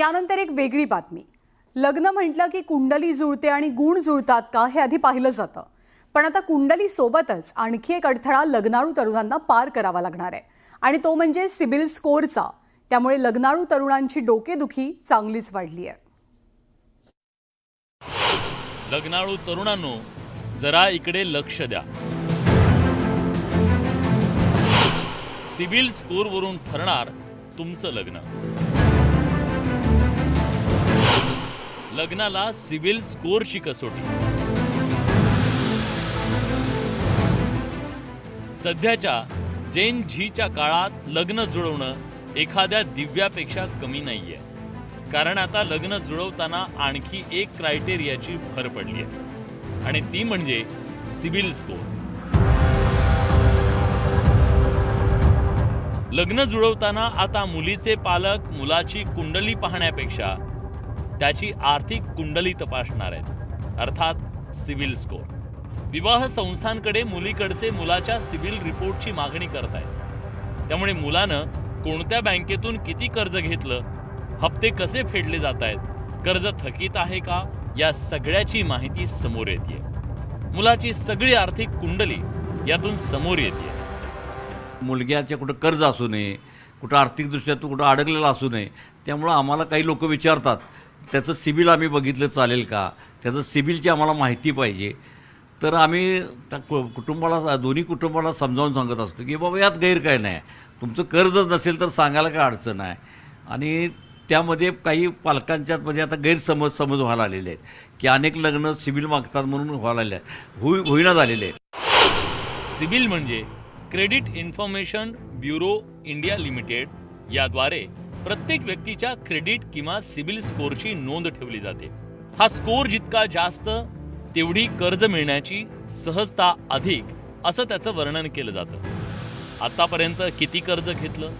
यानंतर एक वेगळी बातमी. लग्न म्हटलं की कुंडली जुळते आणि गुण जुळतात का हे आधी पाहिलं जातं. पण आता कुंडली सोबतच आणखी एक अडथळा लग्नाळू तरुणांना पार करावा लागणार आहे. आणि तो म्हणजे सिबिल स्कोअरचा त्यामुळे लग्नाळू तरुणांची डोकेदुखी चांगलीच वाढली आहे. लग्नाळू तरुणांनो जरा इकडे लक्ष द्या. सिबिल स्कोरवरून ठरणार तुमचं लग्न. लग्नाला सिव्हिल स्कोअरशी कसोटी सध्याच्या जेन झीच्या काळात लग्न जुळवणं एखाद्या दिव्यापेक्षा कमी नाहीये. कारण आता लग्न जुळवताना आणखी एक क्रायटेरियाची भर पडली आहे. आणि ती म्हणजे सिबिल स्कोर. लग्न जुळवताना आता मुलीचे पालक मुलाची कुंडली पाहण्यापेक्षा त्याची आर्थिक कुंडली तपासणार आहेत. अर्थात सिव्हिल स्कोर. विवाह संस्थांकडे मुलीकडचे मुलाच्या सिव्हिल रिपोर्टची मागणी करत आहेत त्यामुळे मुलानं कोणत्या बँकेतून किती कर्ज घेतलं हप्ते कसे फेडले जात आहेत कर्ज थकीत आहे का या सगळ्याची माहिती समोर येते मुलाची सगळी आर्थिक कुंडली यातून समोर येते मुलग्याच्या कुठं कर्ज असू नये कुठं आर्थिकदृष्ट्या तो कुठं अडकलेला असू नये त्यामुळं आम्हाला काही लोक विचारतात. त्याचं सिबिल आम्ही बघितलं चालेल का? त्याचं सिबिलची आम्हाला माहिती पाहिजे. तर आम्ही त्या कु- कुटुंबाला दोन्ही कुटुंबाला समजावून सांगत असतो की बाबा यात गैर काय नाही. तुमचं कर्जच नसेल तर सांगायला काय अडचण आहे? आणि त्यामध्ये काही पालकांच्यात म्हणजे आता गैरसमज समज व्हायला आलेले आहेत. की अनेक लग्न सिबिल मागतात म्हणून व्हायला आले आहेत. होई होईना झालेले आहेत. सिबिल म्हणजे credit information bureau India limited याद्वारे प्रत्येक व्यक्तीच्या क्रेडिट किंवा सिबिल स्कोअरची नोंद ठेवली जाते. हा स्कोअर जितका जास्त तेवढी कर्ज मिळण्याची सहजता अधिक असं त्याचं वर्णन केलं जातं. आतापर्यंत किती कर्ज घेतलं?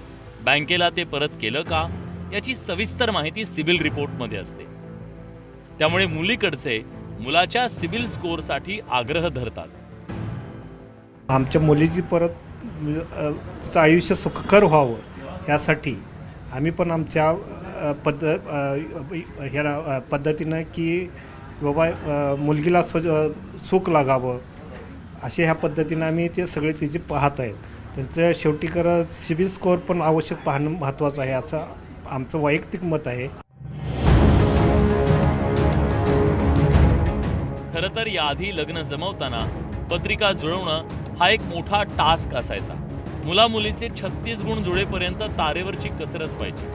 बँकेला ते परत केलं का? याची सविस्तर माहिती सिबिल रिपोर्टमध्ये असते. त्यामुळे मुलीकडचे मुलाच्या सिबिल स्कोअरसाठी आग्रह धरतात. आमच्या मुलीची परत म्हणजे, आयुष्य सुखकर व्हावं यासाठी आम्ही पण आमच्या पद्ध ह्या पद्धतीनं की बाबा मुलगीला स्वज सुख लागावं असे ह्या पद्धतीनं आम्ही ते सगळे तिचे पाहत आहेत. त्यांचं शेवटी कर सिबिल स्कोअर पण आवश्यक पाहणं महत्त्वाचं आहे असं आमचं वैयक्तिक मत आहे. खरं तर याआधी लग्न जमवताना पत्रिका जुळवणं हा एक मोठा टास्क असायचा. मुला मुलीचे छत्तीस गुण जुळेपर्यंत तारेवरची कसरत व्हायची.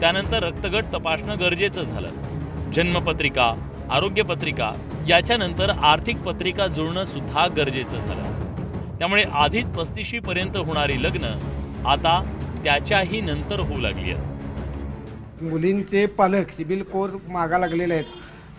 त्यानंतर रक्तगट तपासणं गरजेचं झालं. जन्मपत्रिका आरोग्यपत्रिका याच्यानंतर आर्थिक पत्रिका जुळणं सुद्धा गरजेचं झालं. त्यामुळे आधीच पस्तीशी पर्यंत होणारी लग्न आता त्याच्याही नंतर होऊ लागली आहेत मुलींचे पालक सिबिल कोर मागा लागलेले आहेत.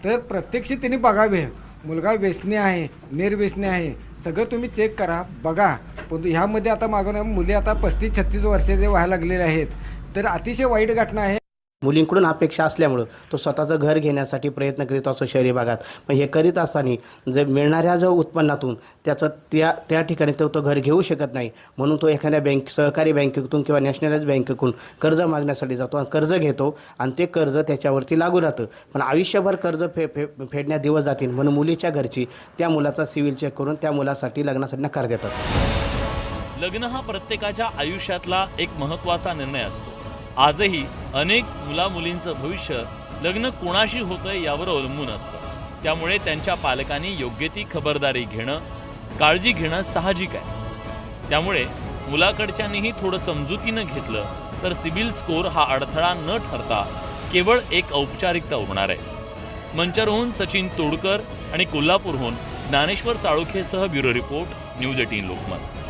तर प्रत्यक्ष त्यांनी बघावे. मुलगा व्यसनी आहे निर्व्यसनी आहे. सगळं तुम्ही चेक करा बघा. पण ह्यामध्ये आता मागून मुली आता पस्तीस छत्तीस वर्षाचे व्हायला लागलेले आहेत तर अतिशय वाईट घटना आहे. मुलींकडून अपेक्षा असल्यामुळं तो स्वतःचं घर घेण्यासाठी प्रयत्न करीत असतो शहरी भागात. पण हे करीत असताना जर मिळणाऱ्या जो उत्पन्नातून त्याचं त्या त्या ठिकाणी तो तो घर घेऊ शकत नाही. म्हणून तो एखाद्या बँक सहकारी बँकेतून किंवा नॅशनलाइज बँकेकडून कर्ज मागण्यासाठी जातो आणि कर्ज घेतो आणि ते कर्ज त्याच्यावरती लागू राहतं. पण आयुष्यभर कर्ज फे फे फेडण्यात दिवस जातील म्हणून मुलीच्या घरची त्या मुलाचा सिव्हिल चेक करून त्या मुलासाठी लग्नासाठी नकार देतात. लग्न हा प्रत्येकाच्या आयुष्यातला एक महत्त्वाचा निर्णय असतो. आजही अनेक मुलामुलींचं भविष्य लग्न कोणाशी होतंय यावर अवलंबून असतं. त्यामुळे त्यांच्या पालकांनी योग्य ती खबरदारी घेणं काळजी घेणं साहजिक आहे. त्यामुळे मुलाकडच्यांनीही थोडं समजुतीनं घेतलं तर सिबिल स्कोअर हा अडथळा न ठरता केवळ एक औपचारिकता उरणार आहे. मंचरहून सचिन तोडकर आणि कोल्हापूरहून Dnyaneshwar चाळुखेसह bureau report news eighteen Lokmat.